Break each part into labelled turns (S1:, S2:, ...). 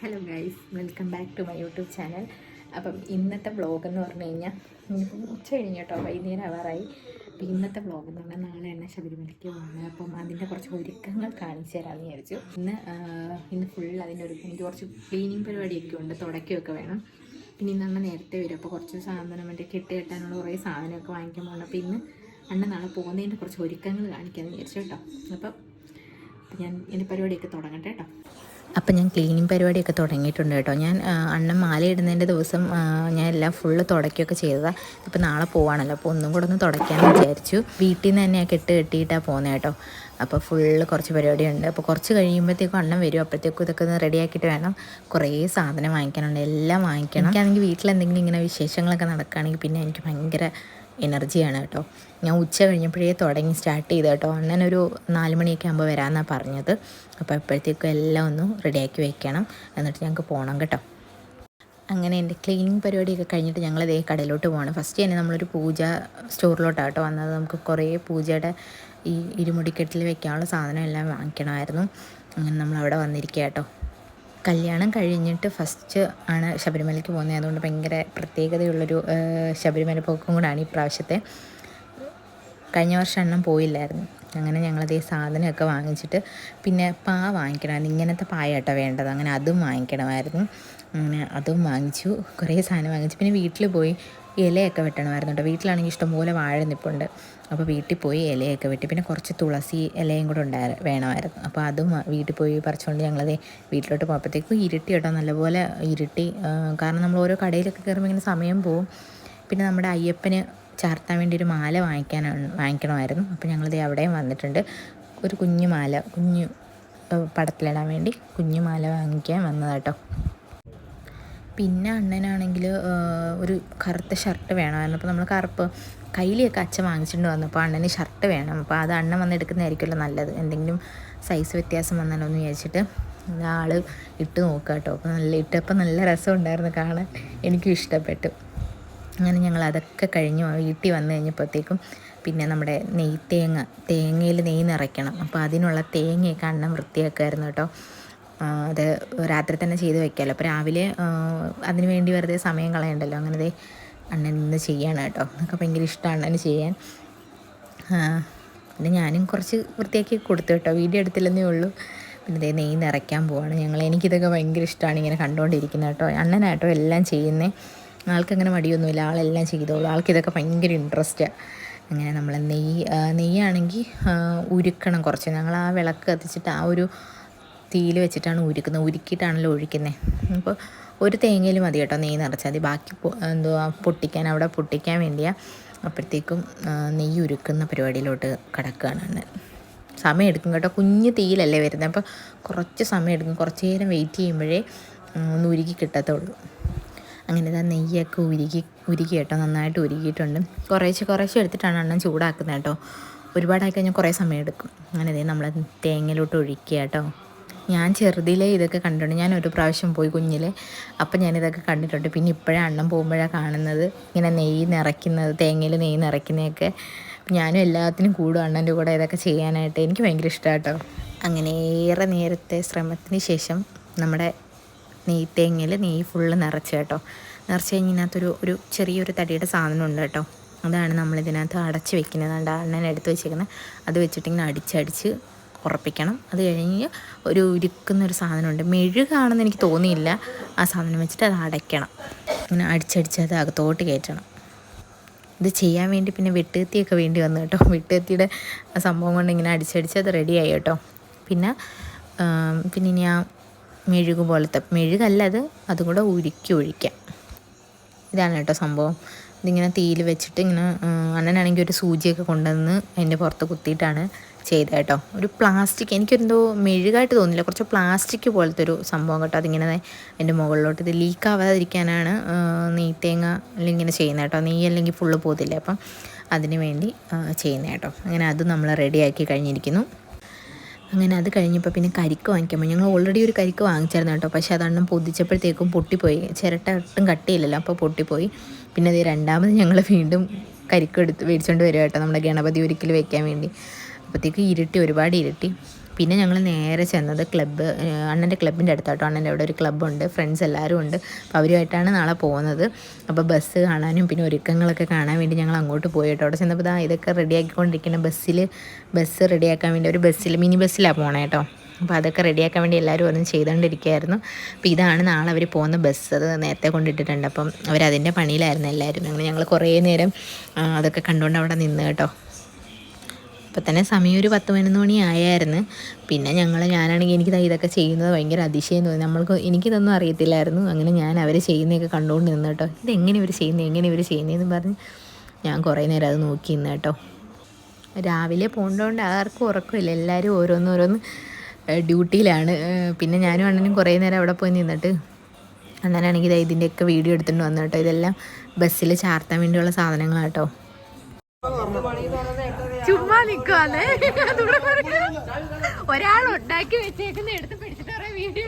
S1: Hello guys welcome back to my YouTube channel അപ്പം ഇന്നത്തെ vlog എന്ന് പറഞ്ഞു കഴിഞ്ഞാൽ ഉച്ച കഴിഞ്ഞ് കേട്ടോ വൈകുന്നേരം ആവാറായി. അപ്പം ഇന്നത്തെ വ്ളോഗ് എന്ന് പറഞ്ഞാൽ നാളെ തന്നെ ശബരിമലയ്ക്ക് പോകുന്നത് അപ്പം അതിന്റെ കുറച്ച് ഒരുക്കങ്ങൾ കാണിച്ചു തരാമെന്ന് വിചാരിച്ചു. ഇന്ന് ഇന്ന് ഫുൾ അതിന്റെ ഒരു എനിക്ക് കുറച്ച് ക്ലീനിങ് പരിപാടിയൊക്കെ ഉണ്ട് തുടക്കുകയൊക്കെ വേണം. പിന്നെ ഇന്ന് അണ്ണ നേരത്തെ വരും. അപ്പോൾ കുറച്ച് സാധനം മറ്റേ കെട്ടി കെട്ടാനുള്ള കുറേ സാധനമൊക്കെ വാങ്ങിക്കാൻ പോകണം അപ്പോൾ ഇന്ന് അണ്ണ നാളെ പോകുന്നതിന്റെ കുറച്ച് ഒരുക്കങ്ങൾ കാണിക്കാമെന്ന് വിചാരിച്ചു കേട്ടോ. അപ്പം ഞാൻ എന്റെ പരിപാടിയൊക്കെ തുടങ്ങട്ടെ കേട്ടോ. അപ്പം ഞാൻ ക്ലീനിങ് പരിപാടിയൊക്കെ തുടങ്ങിയിട്ടുണ്ട് കേട്ടോ. ഞാൻ അണ്ണൻ മാലയിടുന്നതിന്റെ ദിവസം ഞാൻ എല്ലാം ഫുള്ള് തുടക്കുകയൊക്കെ ചെയ്തതാണ് ഇപ്പം നാളെ പോവാണല്ലോ അപ്പോൾ ഒന്നും കൂടെ ഒന്ന് തുടയ്ക്കാമെന്ന് വിചാരിച്ചു. വീട്ടിൽ നിന്ന് തന്നെ കെട്ട് കെട്ടിയിട്ടാണ് പോകുന്നത് കേട്ടോ. അപ്പോൾ ഫുള്ള് കുറച്ച് പരിപാടിയുണ്ട്. അപ്പോൾ കുറച്ച് കഴിയുമ്പോഴത്തേക്കും അണ്ണൻ വരും. അപ്പോഴത്തേക്കും ഇതൊക്കെ ഒന്ന് റെഡിയാക്കിയിട്ട് വേണം കുറേ സാധനം വാങ്ങിക്കാനുണ്ട്. എല്ലാം വാങ്ങിക്കണം. എനിക്കാണെങ്കിൽ വീട്ടിൽ എന്തെങ്കിലും ഇങ്ങനെ വിശേഷങ്ങളൊക്കെ നടക്കുകയാണെങ്കിൽ പിന്നെ എനിക്ക് ഭയങ്കര എനർജിയാണ് കേട്ടോ. ഞാൻ ഉച്ച കഴിഞ്ഞപ്പോഴേ തുടങ്ങി സ്റ്റാർട്ട് ചെയ്ത് കേട്ടോ. അണ്ണൻ ഒരു നാല് മണിയൊക്കെ ആകുമ്പോൾ വരാമെന്നാണ് പറഞ്ഞത്. അപ്പോൾ എപ്പോഴത്തേക്കും എല്ലാം ഒന്ന് റെഡിയാക്കി വെക്കണം. എന്നിട്ട് ഞങ്ങൾക്ക് പോകണം കേട്ടോ. അങ്ങനെ എന്റെ ക്ലീനിങ് പരിപാടിയൊക്കെ കഴിഞ്ഞിട്ട് ഞങ്ങൾ ഇതേ കടയിലോട്ട് പോകണം ഫസ്റ്റ് തന്നെ നമ്മളൊരു പൂജ സ്റ്റോറിലോട്ടാണ് കേട്ടോ വന്നത്. നമുക്ക് കുറേ പൂജയുടെ ഈ ഇരുമുടിക്കെട്ടിൽ വെക്കാനുള്ള സാധനം എല്ലാം വാങ്ങിക്കണമായിരുന്നു. അങ്ങനെ നമ്മൾ അവിടെ വന്നിരിക്കുക കേട്ടോ. കല്യാണം കഴിഞ്ഞിട്ട് ഫസ്റ്റ് ആണ് ശബരിമലയ്ക്ക് പോകുന്നത്. അതുകൊണ്ട് ഭയങ്കര പ്രത്യേകതയുള്ളൊരു ശബരിമല പോക്കും കൂടാണ് ഈ പ്രാവശ്യത്തെ. കഴിഞ്ഞ വർഷം എണ്ണം പോയില്ലായിരുന്നു. അങ്ങനെ ഞങ്ങളത് ഈ സാധനമൊക്കെ വാങ്ങിച്ചിട്ട് പിന്നെ പാ വാങ്ങിക്കണം ഇങ്ങനത്തെ പായ വേണ്ടത്. അങ്ങനെ അതും വാങ്ങിക്കണമായിരുന്നു. അങ്ങനെ അതും വാങ്ങിച്ചു. കുറേ സാധനം വാങ്ങിച്ചു. പിന്നെ വീട്ടിൽ പോയി ഇലയൊക്കെ വെട്ടണമായിരുന്നു വീട്ടിലാണെങ്കിൽ ഇഷ്ടംപോലെ വാഴ നിൽപ്പുണ്ട് അപ്പോൾ വീട്ടിൽ പോയി ഇലയൊക്കെ വെട്ടി. പിന്നെ കുറച്ച് തുളസി ഇലയും കൂടെ ഉണ്ടായി വേണമായിരുന്നു. അപ്പോൾ അതും വീട്ടിൽ പോയി പറിച്ചുകൊണ്ട് ഞങ്ങളത് വീട്ടിലോട്ട് പോയപ്പോഴത്തേക്കും ഇരുട്ടി കേട്ടോ. നല്ലപോലെ ഇരുട്ടി. കാരണം നമ്മൾ ഓരോ കടയിലൊക്കെ കയറുമ്പോൾ ഇങ്ങനെ സമയം പോവും. പിന്നെ നമ്മുടെ അയ്യപ്പന് ചാർത്താൻ വേണ്ടി ഒരു മാല വാങ്ങിക്കാനാണ് വാങ്ങിക്കണമായിരുന്നു. അപ്പോൾ ഞങ്ങളിത് അവിടെയും വന്നിട്ടുണ്ട്. ഒരു കുഞ്ഞു മാല കുഞ്ഞു പടത്തിലിടാൻ വേണ്ടി കുഞ്ഞു മാല വാങ്ങിക്കാൻ വന്നതാട്ടോ. പിന്നെ അണ്ണനാണെങ്കിൽ ഒരു കറുത്ത ഷർട്ട് വേണമായിരുന്നു അപ്പോൾ നമ്മൾ കറുപ്പ് കയ്യിലൊക്കെ അച്ഛൻ വാങ്ങിച്ചിട്ട് വന്നു അപ്പോൾ അണ്ണന് ഷർട്ട് വേണം. അപ്പോൾ അത് അണ്ണൻ വന്ന് എടുക്കുന്നതായിരിക്കുമല്ലോ നല്ലത്. എന്തെങ്കിലും സൈസ് വ്യത്യാസം വന്നാലോ എന്ന് വിചാരിച്ചിട്ട് ആൾ ഇട്ട് നോക്കുക കേട്ടോ. അപ്പോൾ നല്ല ഇട്ടപ്പോൾ നല്ല രസം ഉണ്ടായിരുന്നു കാണാൻ. എനിക്കും ഇഷ്ടപ്പെട്ടു. അങ്ങനെ ഞങ്ങൾ അതൊക്കെ കഴിഞ്ഞു വീട്ടിൽ വന്നു കഴിഞ്ഞപ്പോഴത്തേക്കും പിന്നെ നമ്മുടെ നെയ് തേങ്ങ തേങ്ങയിൽ നെയ്യ് നിറയ്ക്കണം. അപ്പോൾ അതിനുള്ള തേങ്ങയൊക്കെ അണ്ണം വൃത്തിയാക്കുമായിരുന്നു കേട്ടോ. അത് രാത്രി തന്നെ ചെയ്ത് വെക്കാമല്ലോ അപ്പോൾ രാവിലെ അതിന് വേണ്ടി വെറുതെ സമയം കളയണ്ടല്ലോ. അങ്ങനെ ദേ അണ്ണൻ ഇന്ന് ചെയ്യാണ് കേട്ടോ. എന്നൊക്കെ ഭയങ്കര ഇഷ്ടമാണ് അണ്ണന് ചെയ്യാൻ. പിന്നെ ഞാനും കുറച്ച് വൃത്തിയാക്കി കൊടുത്തു കേട്ടോ. വീഡിയോ എടുത്തില്ലെന്നേ ഉള്ളൂ. പിന്നെ ഇതേ നെയ്യ് നിറയ്ക്കാൻ പോവാണ്. ഞങ്ങൾ എനിക്കിതൊക്കെ ഭയങ്കര ഇഷ്ടമാണ് ഇങ്ങനെ കണ്ടുകൊണ്ടിരിക്കുന്നത് കേട്ടോ. അണ്ണനാട്ടോ എല്ലാം ചെയ്യുന്നേ. ആൾക്കങ്ങനെ മടിയൊന്നുമില്ല. ആളെല്ലാം ചെയ്തോളൂ. ആൾക്കിതൊക്കെ ഭയങ്കര ഇൻട്രസ്റ്റാണ് അങ്ങനെ നമ്മൾ നെയ്യ് നെയ്യാണെങ്കിൽ ഉരുക്കണം കുറച്ച്. ഞങ്ങൾ ആ വിളക്ക് കത്തിച്ചിട്ട് ആ ഒരു തീയിൽ വെച്ചിട്ടാണ് ഉരുക്കുന്നത്. ഉരുക്കിയിട്ടാണല്ലോ ഒഴിക്കുന്നത് അപ്പോൾ ഒരു തേങ്ങയിൽ മതി കേട്ടോ. നെയ്യ് നിറച്ചാൽ മതി. ബാക്കി എന്തുവാ പൊട്ടിക്കാൻ അവിടെ പൊട്ടിക്കാൻ വേണ്ടിയാണ് അപ്പോഴത്തേക്കും നെയ്യ് ഉരുക്കുന്ന പരിപാടിയിലോട്ട് കിടക്കുകയാണ്. സമയം എടുക്കും കേട്ടോ. കുഞ്ഞ് തീയിലല്ലേ വരുന്നത്. അപ്പോൾ കുറച്ച് സമയം എടുക്കും. കുറച്ച് നേരം വെയിറ്റ് ചെയ്യുമ്പോഴേ ഒന്ന് ഉരുക്കി കിട്ടത്തുള്ളൂ. അങ്ങനെ ഇതാ നെയ്യൊക്കെ ഉരുക്കി ഉരുക്കി കേട്ടോ. നന്നായിട്ട് ഉരുക്കിയിട്ടുണ്ട് കുറേശ്ശെ കുറേശ്ശെ എടുത്തിട്ടാണ് അണ്ണൻ ചൂടാക്കുന്നത് കേട്ടോ. ഒരുപാടായി കഴിഞ്ഞാൽ കുറേ സമയം എടുക്കും. അങ്ങനെ ഇതേ നമ്മൾ തേങ്ങയിലോട്ട് ഒഴിക്കുക കേട്ടോ. ഞാൻ ചെറുതിലെ ഇതൊക്കെ കണ്ടിട്ടുണ്ട്. ഞാൻ ഒരു പ്രാവശ്യം പോയി കുഞ്ഞിലെ. അപ്പം ഞാനിതൊക്കെ കണ്ടിട്ടുണ്ട്. പിന്നെ ഇപ്പോഴാണ് അണ്ണം പോകുമ്പോഴാണ് കാണുന്നത്. ഇങ്ങനെ നെയ്യ് നിറയ്ക്കുന്നത് തേങ്ങയിൽ നെയ്യ് നിറയ്ക്കുന്നതൊക്കെ. ഞാനും എല്ലാത്തിനും കൂടും അണ്ണന്റെ കൂടെ ഇതൊക്കെ ചെയ്യാനായിട്ട്. എനിക്ക് ഭയങ്കര ഇഷ്ടമാട്ടോ അങ്ങനെ ഏറെ നേരത്തെ ശ്രമത്തിന് ശേഷം നമ്മുടെ നെയ്യ് തേങ്ങയിൽ നെയ്യ് ഫുള്ള് നിറച്ച് കേട്ടോ. നിറച്ച് കഴിഞ്ഞ് ഇതിനകത്തൊരു ഒരു ചെറിയൊരു തടിയുടെ സാധനം ഉണ്ട് കേട്ടോ. അതാണ് നമ്മളിതിനകത്ത് അടച്ച് വെക്കുന്നത്. അണ്ണൻ എടുത്ത് വെച്ചേക്കുന്നത്. അത് വെച്ചിട്ടിങ്ങനെ അടിച്ചടിച്ച് ഉറപ്പിക്കണം. അത് കഴിഞ്ഞ് ഒരു ഉരുക്കുന്നൊരു സാധനമുണ്ട്. മെഴുകാണെന്ന് എനിക്ക് തോന്നിയില്ല. ആ സാധനം വെച്ചിട്ട് അത് അടയ്ക്കണം. ഇങ്ങനെ അടിച്ചടിച്ച് അത് അകത്തോട്ട് കയറ്റണം. ഇത് ചെയ്യാൻ വേണ്ടി പിന്നെ വെട്ടുകത്തിയൊക്കെ വേണ്ടി വന്നു കേട്ടോ. വെട്ടുകത്തിയുടെ ആ സംഭവം കൊണ്ട് ഇങ്ങനെ അടിച്ചടിച്ച് അത് റെഡിയായി കേട്ടോ. പിന്നെ പിന്നെ ഇനി ആ മെഴുക് പോലത്തെ മെഴുകല്ല അത് അതും കൂടെ ഉരുക്കി ഒഴിക്കാം. ഇതാണ് കേട്ടോ സംഭവം. ഇതിങ്ങനെ തീയിൽ വെച്ചിട്ട് ഇങ്ങനെ അണ്ണനാണെങ്കിൽ ഒരു സൂചിയൊക്കെ കൊണ്ടുവന്ന് അതിന്റെ പുറത്ത് കുത്തിയിട്ടാണ് ചെയ്തത് കേട്ടോ. ഒരു പ്ലാസ്റ്റിക് എനിക്കെന്തോ മെഴുകായിട്ട് തോന്നില്ല കുറച്ച് പ്ലാസ്റ്റിക് പോലത്തെ ഒരു സംഭവം കേട്ടോ. അതിങ്ങനെ അതിന്റെ മുകളിലോട്ട് ഇത് ലീക്ക് ആവാതിരിക്കാനാണ് തേങ്ങ നെയ്ത്തേങ്ങ ഇങ്ങനെ ചെയ്യുന്നത് കേട്ടോ. നെയ്യ് അല്ലെങ്കിൽ ഫുള്ള് പോകത്തില്ല. അപ്പം അതിന് വേണ്ടി ചെയ്യുന്നത് കേട്ടോ. അങ്ങനെ അത് നമ്മൾ റെഡിയാക്കി കഴിഞ്ഞിരിക്കുന്നു. അങ്ങനെ അത് കഴിഞ്ഞപ്പോൾ പിന്നെ കരിക്ക് വാങ്ങിക്കുമ്പോൾ ഞങ്ങൾ ഓൾറെഡി ഒരു കരിക്ക് വാങ്ങിച്ചായിരുന്നു കേട്ടോ. പക്ഷേ അതെണ്ണം പൊതിച്ചപ്പോഴത്തേക്കും പൊട്ടിപ്പോയി. ചിരട്ട ഒട്ടും കട്ടിയില്ലല്ലോ. അപ്പോൾ പൊട്ടിപ്പോയി. പിന്നെ അത് രണ്ടാമത് ഞങ്ങൾ വീണ്ടും കരിക്കെടുത്ത് മേടിച്ചുകൊണ്ട് വരിക കേട്ടോ. നമ്മുടെ ഗണപതി ഒരിക്കൽ വെക്കാൻ വേണ്ടി. അപ്പോഴത്തേക്ക് ഇരുട്ടി ഒരുപാട് ഇരുട്ടി. പിന്നെ ഞങ്ങൾ നേരെ ചെന്നത് ക്ലബ്ബ് അണ്ണന്റെ ക്ലബിന്റെ അടുത്താട്ടോ. അണ്ണന്റെ അവിടെ ഒരു ക്ലബ്ബുണ്ട് ഫ്രണ്ട്സ് എല്ലാവരും ഉണ്ട്. അപ്പോൾ അവരുമായിട്ടാണ് നാളെ പോകുന്നത് അപ്പോൾ ബസ് കാണാനും പിന്നെ ഒരുക്കങ്ങളൊക്കെ കാണാൻ വേണ്ടി ഞങ്ങൾ അങ്ങോട്ട് പോയി കേട്ടോ. അവിടെ ചെന്നപ്പോൾ ഇതാ ഇതൊക്കെ റെഡിയാക്കിക്കൊണ്ടിരിക്കുന്ന ബസ്സിൽ ബസ് റെഡിയാക്കാൻ വേണ്ടി ഒരു ബസ്സിൽ മിനി ബസ്സിലാണ് പോകണേ കേട്ടോ. അപ്പോൾ അതൊക്കെ റെഡിയാക്കാൻ വേണ്ടി എല്ലാവരും ഒന്നും ചെയ്തുകൊണ്ടിരിക്കുകയായിരുന്നു അപ്പോൾ ഇതാണ് നാളെ അവർ പോകുന്ന ബസ് അത് നേരത്തെ കൊണ്ടിട്ടിട്ടുണ്ട്. അപ്പം അവരതിന്റെ പണിയിലായിരുന്നു എല്ലാവരും. അങ്ങനെ ഞങ്ങൾ കുറേ നേരം അതൊക്കെ കണ്ടുകൊണ്ട് അവിടെ നിന്ന് കേട്ടോ. അപ്പം തന്നെ സമയം ഒരു പത്ത് പതിനൊന്ന് മണി ആയായിരുന്നു. പിന്നെ ഞങ്ങൾ ഞാനാണെങ്കിൽ എനിക്ക് ഇതൊക്കെ ചെയ്യുന്നത് ഭയങ്കര അതിശയം തോന്നി. നമ്മൾക്ക് എനിക്കിതൊന്നും അറിയത്തില്ലായിരുന്നു. അങ്ങനെ ഞാൻ അവർ ചെയ്യുന്നതൊക്കെ കണ്ടുകൊണ്ട് നിന്ന് കേട്ടോ. ഇതെങ്ങനെ ഇവർ ചെയ്യുന്നത് എങ്ങനെ ഇവർ ചെയ്യുന്നതെന്ന് പറഞ്ഞ് ഞാൻ കുറേ നേരം അത് നോക്കി നിന്ന് കേട്ടോ. രാവിലെ പോകേണ്ടതുകൊണ്ട് ആർക്കും ഉറക്കമില്ല. എല്ലാവരും ഓരോന്നോരോന്ന് ഡ്യൂട്ടിയിലാണ്. പിന്നെ ഞാനും അണ്ണനും കുറേ നേരം അവിടെ പോയി നിന്നിട്ട് അണ്ണനാണെങ്കിൽ ദാ ഇതിന്റെയൊക്കെ വീഡിയോ എടുത്തിട്ട് വന്നു കേട്ടോ. ഇതെല്ലാം ബസ്സിൽ ചാർത്താൻ വേണ്ടിയുള്ള സാധനങ്ങളാട്ടോ. ചുമ്മാ നിക്കുവാന്നേ. ഒരാൾ ഉണ്ടാക്കി വെച്ചേക്കുന്ന എടുത്ത് പിടിച്ചിട്ട് വീഡിയോ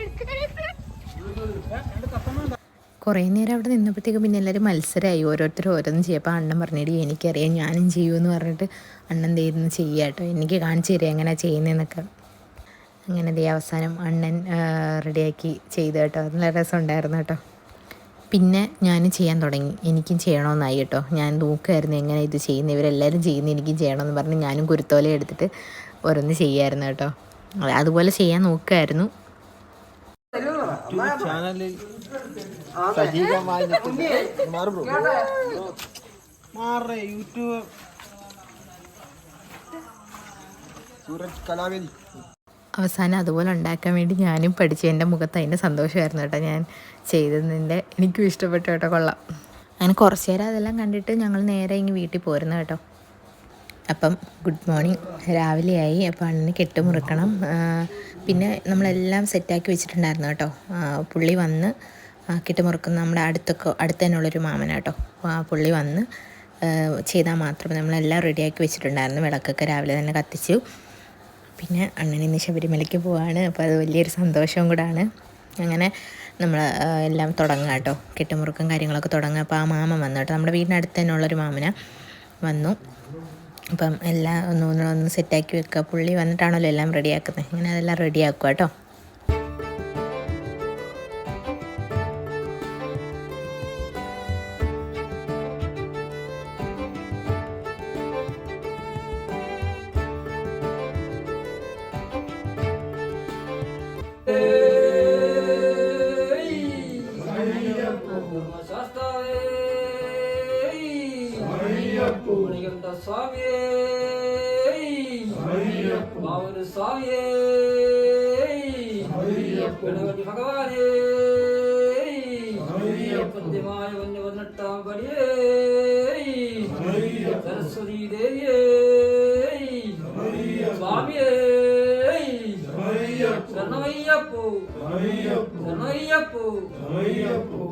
S1: കുറേ നേരം അവിടെ നിന്നപ്പോഴത്തേക്ക് പിന്നെ എല്ലാവരും മത്സരമായി ഓരോരുത്തർ ഓരോന്നും ചെയ്യപ്പോൾ അണ്ണൻ പറഞ്ഞിട്ട് എനിക്കറിയാം ഞാനും ചെയ്യുമെന്ന് പറഞ്ഞിട്ട് അണ്ണൻ ചെയ്യുന്നു ചെയ്യാം കേട്ടോ. എനിക്ക് കാണിച്ചു തരിക എങ്ങനെയാണ് ചെയ്യുന്നതെന്നൊക്കെ. അങ്ങനെ ദേ അവസാനം അണ്ണൻ റെഡിയാക്കി ചെയ്തു കേട്ടോ. നല്ല രസമുണ്ടായിരുന്നു കേട്ടോ. പിന്നെ ഞാൻ ചെയ്യാൻ തുടങ്ങി. എനിക്കും ചെയ്യണമെന്നായി കേട്ടോ. ഞാൻ നോക്കുമായിരുന്നു എങ്ങനെ ഇത് ചെയ്യുന്നത് ഇവരെല്ലാവരും ചെയ്യുന്ന എനിക്കും ചെയ്യണമെന്ന് പറഞ്ഞ് ഞാനും കുരുത്തോല എടുത്തിട്ട് ഓരോന്ന് ചെയ്യായിരുന്നു കേട്ടോ. അതെ, അതുപോലെ ചെയ്യാൻ നോക്കുമായിരുന്നു
S2: യൂട്യൂബ്. സൂരജ്
S1: അവസാനം അതുപോലെ ഉണ്ടാക്കാൻ വേണ്ടി ഞാനും പഠിച്ചു എന്റെ മുഖത്ത് അതിന്റെ സന്തോഷമായിരുന്നു കേട്ടോ ഞാൻ ചെയ്തതിന്റെ. എനിക്കും ഇഷ്ടപ്പെട്ടു കേട്ടോ കൊള്ളാം. അങ്ങനെ കുറച്ച് നേരം അതെല്ലാം കണ്ടിട്ട് ഞങ്ങൾ നേരെ ഇങ്ങ് വീട്ടിൽ പോരുന്നു കേട്ടോ. അപ്പം ഗുഡ് മോർണിംഗ് രാവിലെയായി അപ്പോൾ അണ്ണന് കെട്ടുമുറുക്കണം പിന്നെ നമ്മളെല്ലാം സെറ്റാക്കി വെച്ചിട്ടുണ്ടായിരുന്നു കേട്ടോ. പുള്ളി വന്ന് കെട്ടുമുറുക്കുന്ന മുറുക്കുന്ന നമ്മുടെ അടുത്തൊക്കെ അടുത്ത് തന്നെയുള്ളൊരു മാമന കേട്ടോ. പുള്ളി വന്ന് ചെയ്താൽ മാത്രമേ നമ്മളെല്ലാം റെഡിയാക്കി വെച്ചിട്ടുണ്ടായിരുന്നു. വിളക്കൊക്കെ രാവിലെ തന്നെ കത്തിച്ചു. പിന്നെ അണ്ണൻ ഇന്ന് ശബരിമലയ്ക്ക് പോവാണ്. അപ്പോൾ അത് വലിയൊരു സന്തോഷവും കൂടാണ്. അങ്ങനെ നമ്മൾ എല്ലാം തുടങ്ങുക കേട്ടോ. കെട്ടുമുറുക്കും കാര്യങ്ങളൊക്കെ തുടങ്ങുക അപ്പോൾ ആ മാമൻ വന്നു കേട്ടോ. നമ്മുടെ വീടിനടുത്ത് തന്നെ ഉള്ളൊരു മാമന വന്നു. അപ്പം എല്ലാം ഒന്ന് ഒന്ന് സെറ്റാക്കി വെക്കുക. പുള്ളി വന്നിട്ടാണല്ലോ എല്ലാം റെഡിയാക്കുന്നത് അങ്ങനെ അതെല്ലാം റെഡിയാക്കുക കേട്ടോ.
S3: சுவாமியே மாமனு சுவாமியே கணவன் பகவானே பந்திமாய ஒன்று பதினெட்டாம் படியே சரஸ்வதி தேவியே சுவாமியே சரணமையப்போ சரணமையப்போ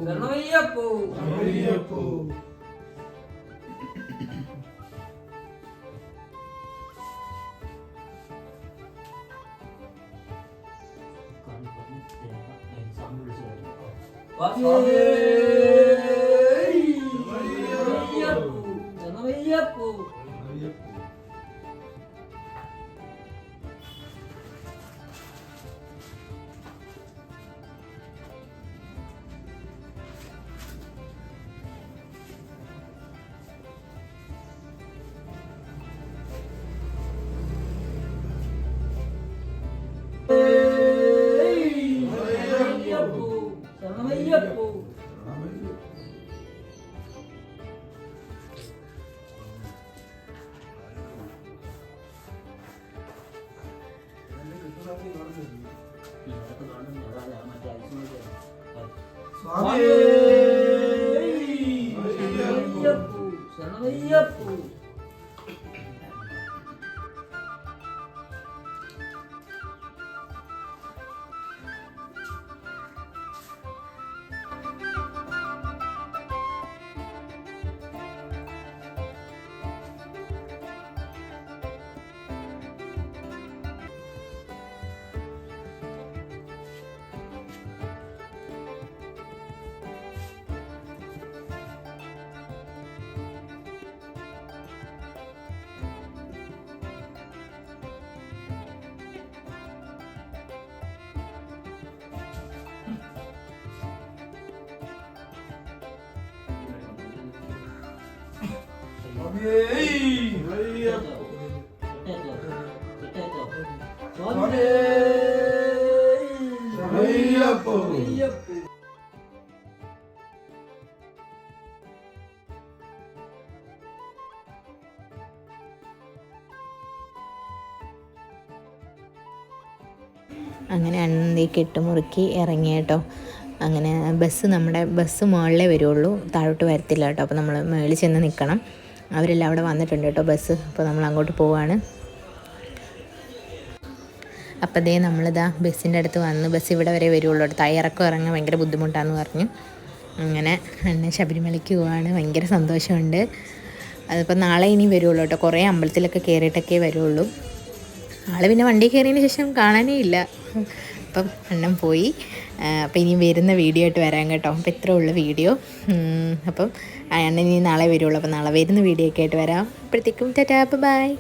S3: சரணமையப்போ சரணமையப்போ Vatan സ്വാമി. ശരണമയ്യപ്പൂ.
S1: അങ്ങനെ അണ്ണന്തി കെട്ടുമുറുക്കി ഇറങ്ങി കേട്ടോ. അങ്ങനെ ബസ് നമ്മുടെ ബസ് മുകളിലേ വരുള്ളൂ. താഴോട്ട് വരത്തില്ല കേട്ടോ. അപ്പോൾ നമ്മൾ മുകളിൽ ചെന്ന് നിൽക്കണം അവരെല്ലാം അവിടെ വന്നിട്ടുണ്ട് കേട്ടോ ബസ്. അപ്പോൾ നമ്മൾ അങ്ങോട്ട് പോവാണ്. അപ്പോൾ ദേ നമ്മളിതാ ബസ്സിന്റെ അടുത്ത് വന്ന് ബസ് ഇവിടെ വരെ വരുള്ളൂ തയ്യിറക്കം ഇറങ്ങാൻ ഭയങ്കര ബുദ്ധിമുട്ടാണെന്ന് പറഞ്ഞു. അങ്ങനെ അണ്ണൻ ശബരിമലയ്ക്ക് പോവാണ്. ഭയങ്കര സന്തോഷമുണ്ട്. അതിപ്പോൾ നാളെ ഇനി വരുള്ളൂ കേട്ടോ. കുറേ അമ്പലത്തിലൊക്കെ കയറിയിട്ടൊക്കെ വരുള്ളൂ. ആൾ പിന്നെ വണ്ടി കയറിയതിന് ശേഷം കാണാനേ ഇല്ല. അപ്പം അണ്ണൻ പോയി. ആ, അപ്പം ഇനി വരുന്ന വീഡിയോ ആയിട്ട് വരാം കേട്ടോ. അപ്പോൾ ഇത്രേ ഉള്ളൂ വീഡിയോ. അപ്പം അണ്ണൻ ഇനി നാളെ വരുള്ളൂ. അപ്പോൾ നാളെ വരുന്ന വീഡിയോ ഒക്കെ ആയിട്ട് വരാം. അപ്പോഴത്തേക്കും ടാറ്റാ ബൈ